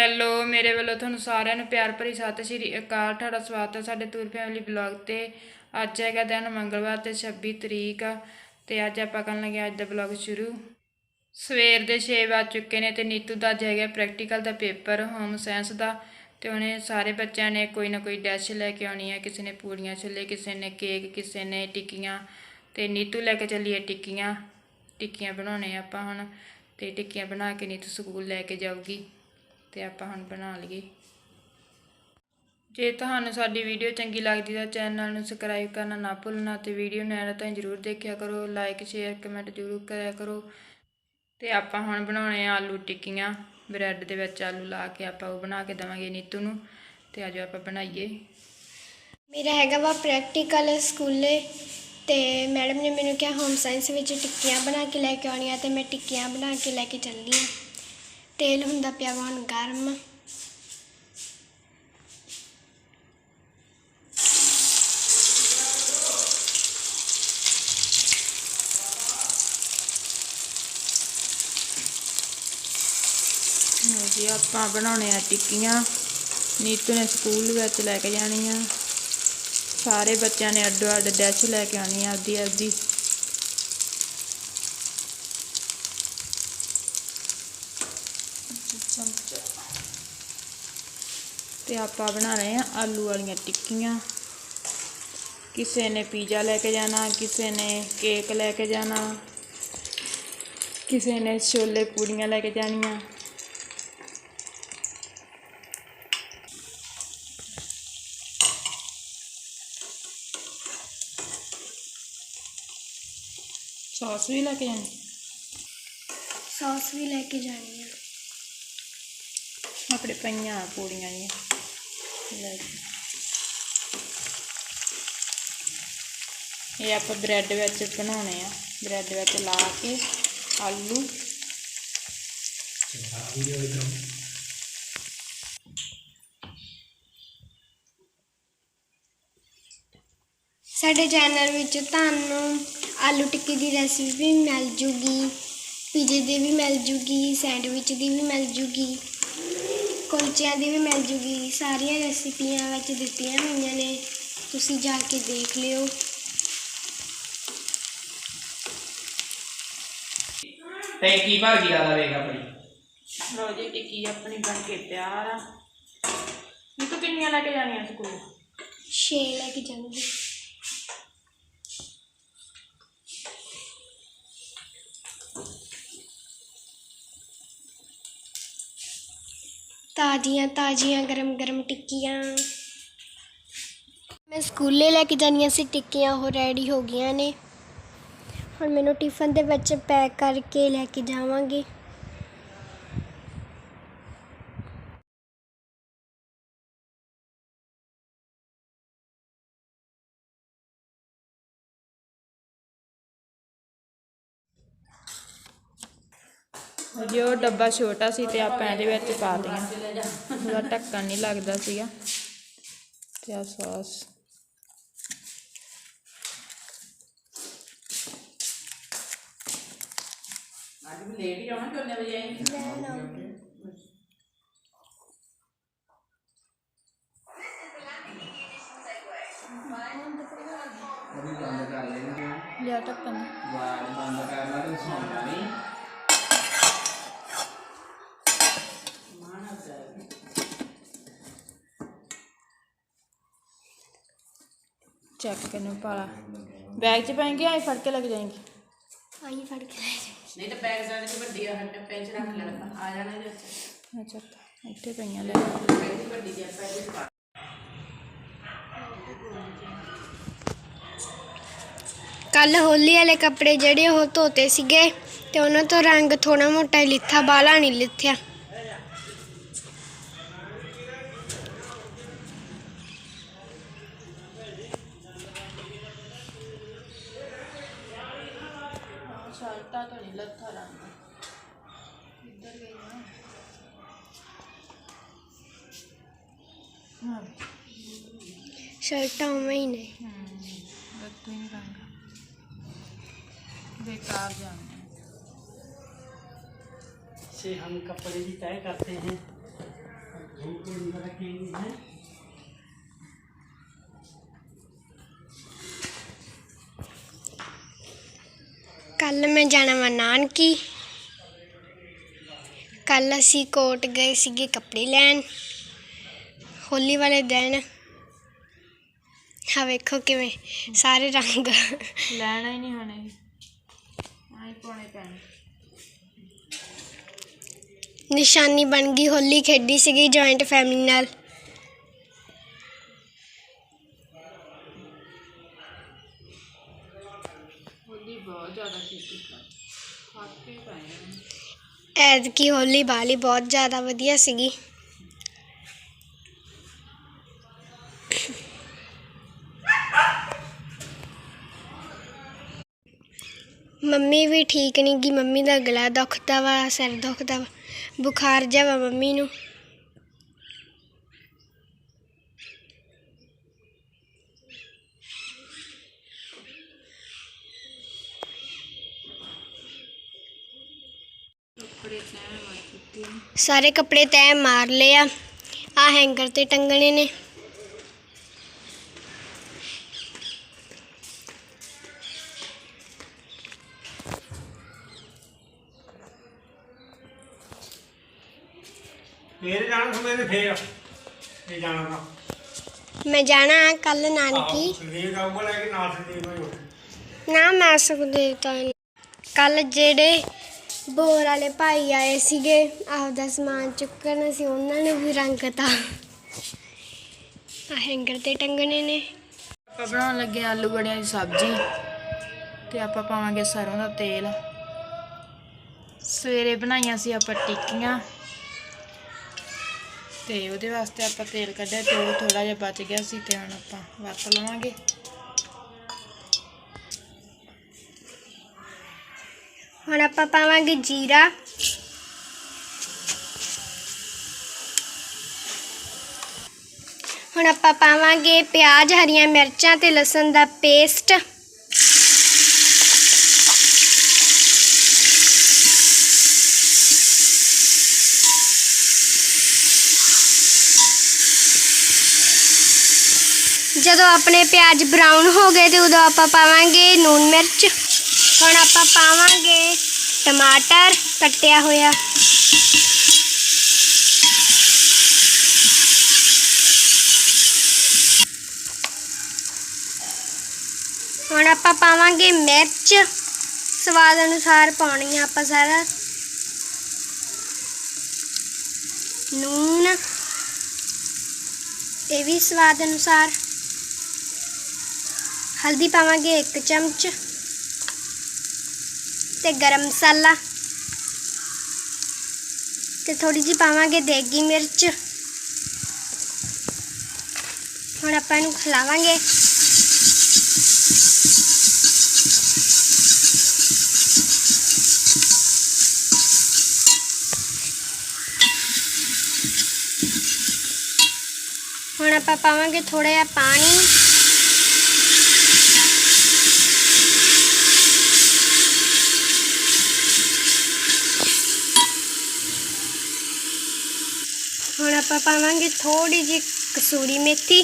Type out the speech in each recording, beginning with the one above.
Hello, ਮੇਰੇ ਵੱਲੋਂ ਤੁਹਾਨੂੰ ਸਾਰਿਆਂ ਨੂੰ ਪਿਆਰ ਭਰੀ ਸਤਿ ਸ਼੍ਰੀ ਅਕਾਲ। ਤੁਹਾਡਾ ਸਵਾਗਤ ਹੈ ਸਾਡੇ ਟੂਰ ਫੈਮਿਲੀ ਬਲੌਗ ਤੇ। ਅੱਜ ਹੈਗਾ ਦਿਨ ਮੰਗਲਵਾਰ ਤੇ 26 ਤਰੀਕ ਆ ਤੇ ਅੱਜ ਆਪਾਂ ਕਰਨ ਲੱਗੇ ਅੱਜ ਦਾ ਬਲੌਗ ਸ਼ੁਰੂ। ਸਵੇਰ ਦੇ 6 ਵੱਜ ਚੁੱਕੇ ਨੇ ਤੇ ਨੀਤੂ ਦਾ ਅੱਜ ਹੈਗਾ ਪ੍ਰੈਕਟੀਕਲ ਦਾ ਪੇਪਰ ਹੋਮ ਸਾਇੰਸ ਦਾ। ਤੇ ਉਹਨੇ ਸਾਰੇ ਬੱਚਿਆਂ ਨੇ ਕੋਈ ਨਾ ਕੋਈ ਡੈਸ਼ ਲੈ ਕੇ ਆਉਣੀ ਹੈ, ਕਿਸੇ ਨੇ ਪੂੜੀਆਂ ਛੋਲੇ, ਕਿਸੇ ਨੇ ਕੇਕ ਕਿਸੇ ਨੇ ਟਿੱਕੀਆਂ। ਤੇ ਨੀਤੂ ਲੈ ਕੇ ਚੱਲੀ ਹੈ ਟਿੱਕੀਆਂ। ਟਿੱਕੀਆਂ ਬਣਾਉਣੇ ਆਪਾਂ ਹੁਣ ਤੇ ਟਿੱਕੀਆਂ ਬਣਾ ਕੇ ਨੀਤੂ ਸਕੂਲ ਲੈ ਕੇ ਜਾਊਗੀ। ਤੇ ਆਪਾਂ ਹੁਣ ਬਣਾ ਲਈਏ। ਜੇ ਤੁਹਾਨੂੰ ਸਾਡੀ ਵੀਡੀਓ ਚੰਗੀ ਲੱਗਦੀ ਤਾਂ ਚੈਨਲ ਨੂੰ ਸਬਸਕ੍ਰਾਈਬ ਕਰਨਾ ਨਾ ਭੁੱਲਣਾ ਤੇ ਵੀਡੀਓ ਨੂੰ ਐਡ ਤਾਂ ਜ਼ਰੂਰ ਦੇਖਿਆ ਕਰੋ। ਲਾਈਕ, ਸ਼ੇਅਰ, ਕਮੈਂਟ ਜ਼ਰੂਰ ਕਰਿਆ ਕਰੋ। ਤੇ ਆਪਾਂ ਹੁਣ ਬਣਾਉਣੇ ਆ ਆਲੂ ਟਿੱਕੀਆਂ। ਬ੍ਰੈਡ ਦੇ ਵਿੱਚ ਆਲੂ ਲਾ ਕੇ ਆਪਾਂ ਉਹ ਬਣਾ ਕੇ ਦੇਵਾਂਗੇ ਨੀਤੂ ਨੂੰ ਤੇ ਆਜੋ ਆਪਾਂ ਬਣਾਈਏ। ਮੇਰਾ ਹੈਗਾ ਵਾ ਪ੍ਰੈਕਟੀਕਲ ਸਕੂਲੇ ਤੇ ਮੈਡਮ ਨੇ ਮੈਨੂੰ ਕਿਹਾ ਹੋਮ ਸਾਇੰਸ ਵਿੱਚ ਟਿੱਕੀਆਂ ਬਣਾ ਕੇ ਲੈ ਕੇ ਆਉਣੀਆਂ ਤੇ ਮੈਂ ਟਿੱਕੀਆਂ ਬਣਾ ਕੇ ਲੈ ਕੇ ਚੱਲਦੀ ਹਾਂ। ਤੇਲ ਹੁੰਦਾ ਪਿਆ ਵਾ ਹੁਣ ਗਰਮ। ਲਓ ਜੀ, ਆਪਾਂ ਬਣਾਉਣੇ ਆ ਟਿੱਕੀਆਂ। ਨੀਤੂ ਨੇ ਸਕੂਲ ਵਿੱਚ ਲੈ ਕੇ ਜਾਣੀਆਂ। ਸਾਰੇ ਬੱਚਿਆਂ ਨੇ ਅੱਡੋ ਅੱਡ ਡੈਸ਼ ਲੈ ਕੇ ਆਉਣੀ ਆ ਆਪਦੀ ਆਪਦੀ ਚਮਚਾ ਤੇ ਆਪਾਂ ਬਣਾ ਰਹੇ ਆ ਆਲੂ ਵਾਲੀਆਂ ਟਿੱਕੀਆਂ ਕਿਸੇ ਨੇ ਪੀਜ਼ਾ ਲੈ ਕੇ ਜਾਣਾ ਕਿਸੇ ਨੇ ਕੇਕ ਲੈ ਕੇ ਜਾਣਾ ਕਿਸੇ ਨੇ ਛੋਲੇ ਪੂੜੀਆਂ ਲੈ ਕੇ ਜਾਣੀਆਂ ਸੌਸ ਵੀ ਲੈ ਕੇ ਜਾਣੀ ਸੌਸ ਵੀ ਲੈ ਕੇ ਜਾਣੀ ਆ ਆਪਣੇ ਪਈਆਂ ਪੂੜੀਆਂ ਜੀ ਲੈ ਜੀ। ਇਹ ਆਪਾਂ ਬ੍ਰੈਡ ਵਿੱਚ ਬਣਾਉਣੇ ਆ। ਬ੍ਰੈਡ ਵਿੱਚ ਲਾ ਕੇ ਆਲੂ। ਸਾਡੇ ਚੈਨਲ ਵਿੱਚ ਤੁਹਾਨੂੰ ਆਲੂ ਟਿੱਕੀ ਦੀ ਰੈਸਿਪੀ ਮਿਲ ਜੂਗੀ ਪੀਜ਼ੇ ਦੀ ਵੀ ਮਿਲ ਜੂਗੀ ਸੈਂਡਵਿਚ ਦੀ ਵੀ ਮਿਲ ਜੂਗੀ। ਕੁਲਚਿਆਂ ਦੀ ਵੀ ਮਿਲ ਜੂਗੀ। ਸਾਰੀਆਂ ਰੈਸਿਪੀਆਂ ਵਿੱਚ ਦਿੱਤੀਆਂ ਹੋਈਆਂ ਨੇ। ਤੁਸੀਂ ਜਾ ਕੇ ਦੇਖ ਲਿਓ। ਤੇ ਕੀ ਭਾਜੀ ਦਾ ਲਵੇਗਾ ਆਪਣੀ? ਲੋ ਜੀ ਟਿੱਕੀ ਆਪਣੀ ਬਣ ਕੇ ਤਿਆਰ ਆ। ਇਹ ਤੂੰ ਕਿੰਨੀਆਂ ਲੈ ਕੇ ਜਾਣੀਆਂ ਸਕੂਲ? ਛੇ ਲੈ ਕੇ ਜਾਵਾਂਗੇ ਤਾਜ਼ੀਆਂ ਤਾਜ਼ੀਆਂ ਗਰਮ ਗਰਮ ਟਿੱਕੀਆਂ। ਮੈਂ ਸਕੂਲੇ ਲੈ ਕੇ ਜਾਣੀਆਂ ਸੀ, ਟਿੱਕੀਆਂ ਉਹ ਰੈਡੀ ਹੋ ਗਈਆਂ ਨੇ। ਹੁਣ ਮੈਨੂੰ ਟਿਫਨ ਦੇ ਵਿੱਚ ਪੈਕ ਕਰਕੇ ਲੈ ਕੇ ਜਾਵਾਂਗੀ। ਜੀ ਉਹ ਡੱਬਾ ਛੋਟਾ ਸੀ ਤੇ ਆਪਾਂ ਇਹਦੇ ਵਿੱਚ ਪਾ ਦਿਆਂ ਉਹਦਾ ਢੱਕਣ ਨਹੀਂ ਲੱਗਦਾ ਸੀਗਾ। ਤੇ ਆ ਸੌਸ। ਅੱਜ ਵੀ ਲੇਟ ਹੀ ਆਉਣਾ ਕਿੰਨੇ ਵਜੇ ਆਏਂਗੇ ਉਹ ਵੀ ਬੰਦ ਕਰ ਲੈਣਗੇ। ਲਿਆ ਢੱਕਣ। ਵਾਰ ਬੰਦ ਕਰ ਲਾ ਤੇ ਸੌਂਦਾ ਚੈੱਕ ਕਰਨੇ ਪਾਲਾ। ਬੈਗ 'ਚ ਪਾਏਂਗੇ ਆਈ ਫੜ ਕੇ ਲੱਗ ਜਾਏਂਗੇ? ਆਈ ਫੜ ਕੇ। ਨਹੀਂ ਤਾਂ ਪੈਕ ਸਾਡੇ ਚ ਵੱਡੀ ਆ ਹੱਟ ਪੈਂਚ ਰੱਖ ਲੈਣਾ ਆ ਜਾਣਾ ਇਹਦੇ ਵਿੱਚ। ਅੱਛਾ ਇੱਥੇ ਪਈਆਂ ਲੈ ਪਹਿਲੀ ਵੱਡੀ ਆਪਾਂ ਇਹਦੇ ਚ ਪਾ ਕੱਲ ਹੋਲੀ ਵਾਲੇ ਕੱਪੜੇ ਜਿਹੜੇ ਉਹ ਧੋਤੇ ਸੀਗੇ ਤੇ ਉਹਨਾਂ ਤੋਂ ਰੰਗ ਥੋੜਾ ਮੋਟਾ ਹੀ ਲਿੱਥਾ ਬਾਲਾ ਨਹੀਂ ਲਿੱਥਿਆ। चलता तो नहीं लगता रहा इधर गई ना शर्टा में ही नहीं। लत्थे नहीं रंगा बेकार जाना से हम कपड़े भी तय करते हैं। धूप में रखेंगे हैं। ਕੱਲ ਮੈਂ ਜਾਣਾ ਵਾ ਨਾਨਕੀ। ਕੱਲ ਅਸੀਂ ਕੋਟ ਗਏ ਸੀਗੇ ਕੱਪੜੇ ਲੈਣ। ਹੋਲੀ ਵਾਲੇ ਦਿਨ। ਹਾਂ ਵੇਖੋ ਕਿਵੇਂ ਸਾਰੇ ਰੰਗ। ਲੈਣਾ ਹੀ ਨਹੀਂ ਹੁਣੇ ਆਈ ਪਾਉਣੇ ਪੈਣੇ। ਨਿਸ਼ਾਨੀ ਬਣ ਗਈ ਹੋਲੀ ਖੇਡੀ ਸੀਗੀ ਜੁਆਇੰਟ ਫੈਮਿਲੀ ਨਾਲ ਹੋਲੀ ਬਹੁਤ ਜ਼ਿਆਦਾ ਖੇਡੀ ਥੱਕ ਕੇ ਪਏ ਐਤਕੀ ਹੋਲੀ ਬਾਲੀ ਬਹੁਤ ਜ਼ਿਆਦਾ ਵਧੀਆ ਸੀਗੀ। ਮੰਮੀ ਵੀ ਠੀਕ ਨਹੀਂ ਗੀ ਮੰਮੀ ਦਾ ਗਲਾ ਦੁਖਦਾ ਵਾ, ਸਿਰ ਦੁਖਦਾ ਵਾ। ਬੁਖਾਰ ਜਿਹਾ ਵਾ ਮੰਮੀ ਨੂੰ ਕੱਪੜੇ ਤੈਅ ਮਾਰ ਚੁੱਕੇ ਨੇ ਸਾਰੇ ਕੱਪੜੇ ਤੈਅ ਮਾਰ ਲਏ ਆ। ਆ ਹੈਂਗਰ ਤੇ ਟੰਗਣੇ ਨੇ। ਫੇਰ ਜਾਣਾ ਸਵੇਰੇ ਫੇਰ ਇਹ ਜਾਣਾ ਤਾਂ। ਮੈਂ ਜਾਣਾ ਕੱਲ ਨਾਨਕੀ। ਸੰਦੀਪ ਜਾਊਗਾ ਲੈ ਕੇ ਨਾਲ ਸੰਦੀਪ ਨੂੰ ਹੀ। ਨਾ ਮੈਂ ਸੁਖਦੇਵ ਤਾਂ ਕੱਲ ਜਿਹੜੇ ਬੋਰ ਵਾਲੇ ਭਾਈ ਆਏ ਸੀਗੇ, ਆਪਦਾ ਸਮਾਨ ਚੁੱਕਣ ਸੀ ਉਹਨਾਂ ਨੇ ਵੀ ਰੰਗਤਾ ਆ ਹੈਂਗਰ ਤੇ ਟੰਗਣੇ ਨੇ। ਆਪਾਂ ਬਣਾਉਣ ਲੱਗੇ ਆਲੂ ਬੜਿਆਂ ਦੀ ਸਬਜ਼ੀ, ਤੇ ਆਪਾਂ ਪਾਵਾਂਗੇ ਸਰੋਂ ਦਾ ਤੇਲ। ਸਵੇਰੇ ਬਣਾਈਆਂ ਸੀ ਆਪਾਂ ਟਿੱਕੀਆਂ, ਤੇ ਉਹਦੇ ਵਾਸਤੇ ਆਪਾਂ ਤੇਲ ਕੱਢਿਆ, ਤੇ ਉਹ ਥੋੜਾ ਜਿਹਾ ਬਚ ਗਿਆ ਸੀ, ਤੇ ਹੁਣ ਆਪਾਂ ਵਰਤ ਲਵਾਂਗੇ। ਹੁਣ ਆਪਾਂ ਪਾਵਾਂਗੇ ਜੀਰਾ। ਹੁਣ ਆਪਾਂ ਪਾਵਾਂਗੇ ਪਿਆਜ਼, ਹਰੀਆਂ ਮਿਰਚਾਂ ਤੇ ਲਸਣ ਦਾ ਪੇਸਟ। ਜਦੋਂ ਆਪਣੇ ਪਿਆਜ਼ ਬਰਾਊਨ ਹੋ ਗਏ ਤੇ ਉਦੋਂ ਆਪਾਂ ਪਾਵਾਂਗੇ ਨੂਨ ਮਿਰਚ। ਹੁਣ ਆਪਾਂ ਪਾਵਾਂਗੇ ਟਮਾਟਰ ਕੱਟਿਆ ਹੋਇਆ। ਹੁਣ ਆਪਾਂ ਪਾਵਾਂਗੇ ਮਿਰਚ। ਸਵਾਦ ਅਨੁਸਾਰ ਪਾਉਣੀ ਆ ਆਪਾਂ ਸਾਰਾ। ਨੂਨ। ਇਹ ਵੀ ਸਵਾਦ ਅਨੁਸਾਰ। ਹਲਦੀ ਪਾਵਾਂਗੇ 1 ਚਮਚ। ਤੇ ਗਰਮ ਮਸਾਲਾ ਤੇ ਥੋੜੀ ਜਿਹੀ ਪਾਵਾਂਗੇ ਦੇਗੀ ਮਿਰਚ ਹੁਣ ਆਪਾਂ ਇਹਨੂੰ ਖਿਲਾਵਾਂਗੇ ਹੁਣ ਆਪਾਂ ਪਾਵਾਂਗੇ ਥੋੜਾ ਜਿਹਾ ਪਾਣੀ ਹੁਣ ਆਪਾਂ ਪਾਵਾਂਗੇ ਥੋੜੀ ਜਿਹੀ ਕਸੂਰੀ ਮੇਥੀ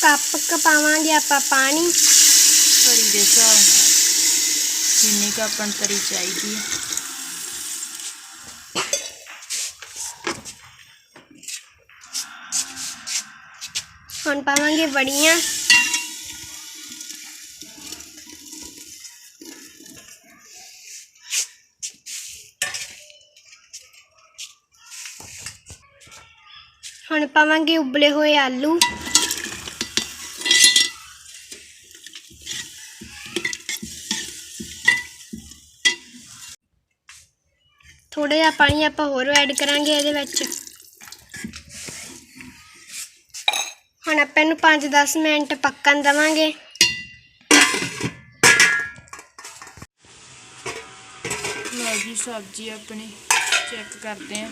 ਕੱਪ ਕ ਪਾਵਾਂਗੇ ਆਪਾਂ ਪਾਣੀ ਤਰੀ ਦੇ ਹਿਸਾਬ ਨਾਲ ਜਿੰਨੀ ਕੁ ਆਪਾਂ ਨੂੰ ਤਰੀ ਚਾਹੀਦੀ ਹੈ ਹੁਣ ਪਾਵਾਂਗੇ ਵੜੀਆਂ। ਹੁਣ ਪਾਵਾਂਗੇ ਉਬਲੇ ਹੋਏ ਆਲੂ। ਥੋੜਾ ਜਿਹਾ ਪਾਣੀ ਆਪਾਂ ਹੋਰ ਐਡ ਕਰਾਂਗੇ ਇਹਦੇ ਵਿੱਚ। ਹੁਣ ਆਪਾਂ ਇਹਨੂੰ 5-10 ਮਿੰਟ ਪੱਕਣ ਦਵਾਂਗੇ। ਲਓ ਜੀ, ਸਬਜ਼ੀ ਆਪਣੀ ਚੈੱਕ ਕਰਦੇ ਆਂ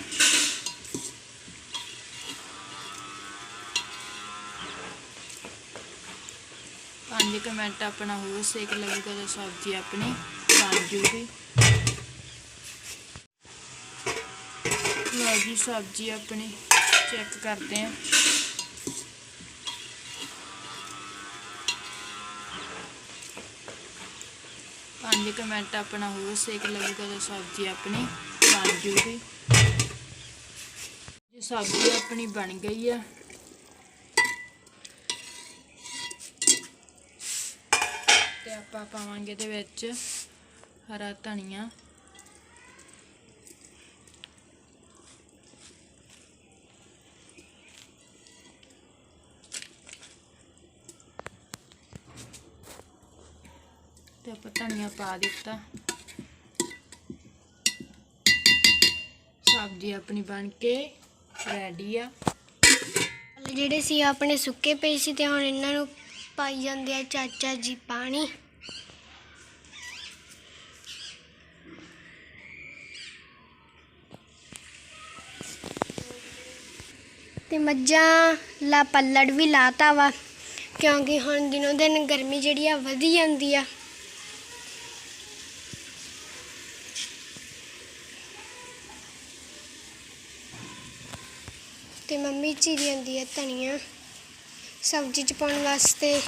ਪੰਜ ਕੁ ਮਿੰਟ ਆਪਣਾ ਹੋਰ ਸੇਕ ਲੱਗੂਗਾ ਤਾਂ ਸਬਜ਼ੀ ਆਪਣੀ ਬਣ ਜੂਗੀ। ਲਓ ਜੀ, ਸਬਜ਼ੀ ਆਪਣੀ ਚੈੱਕ ਕਰਦੇ ਆਂ 5 ਕੁ ਆਪਣਾ ਹੋਰ ਸੇਕ ਲੱਗੂਗਾ ਤਾਂ ਸਬਜ਼ੀ ਆਪਣੀ ਬਣ ਜੂਗੀ ਜੇ ਸਬਜ਼ੀ ਆਪਣੀ ਬਣ ਗਈ ਆ। ਤੇ ਆਪਾਂ ਪਾਵਾਂਗੇ ਦੇ ਵਿੱਚ ਹਰਾ ਧਨੀਆ। ਤੇ ਆਪਾਂ ਧਨੀਆ ਪਾ ਦਿੱਤਾ। ਸਬਜ਼ੀ ਆਪਣੀ ਬਣ ਕੇ ਰੈਡੀ ਆ। ਜਿਹੜੇ ਸੀ ਆਪਣੇ ਸੁੱਕੇ ਪਏ ਸੀ ਤੇ ਹੁਣ ਇਹਨਾਂ ਨੂੰ ਪਾਈ ਜਾਂਦੇ ਆ ਚਾਚਾ ਜੀ ਪਾਣੀ। ਤੇ ਮੱਝਾਂ ਲਾ ਪੱਲੜ ਵੀ ਲਾਤਾ ਵਾ, ਕਿਉਂਕਿ ਹੁਣ ਦਿਨੋਂ ਦਿਨ ਗਰਮੀ ਜਿਹੜੀ ਆ ਵਧੀ ਜਾਂਦੀ ਆ ਤੇ ਮੰਮੀ ਚੀਰੀ ਜਾਂਦੀ ਹੈ ਧਨੀਆ। ਸਬਜ਼ੀ ਚ ਪਾਉਣ ਵਾਸਤੇ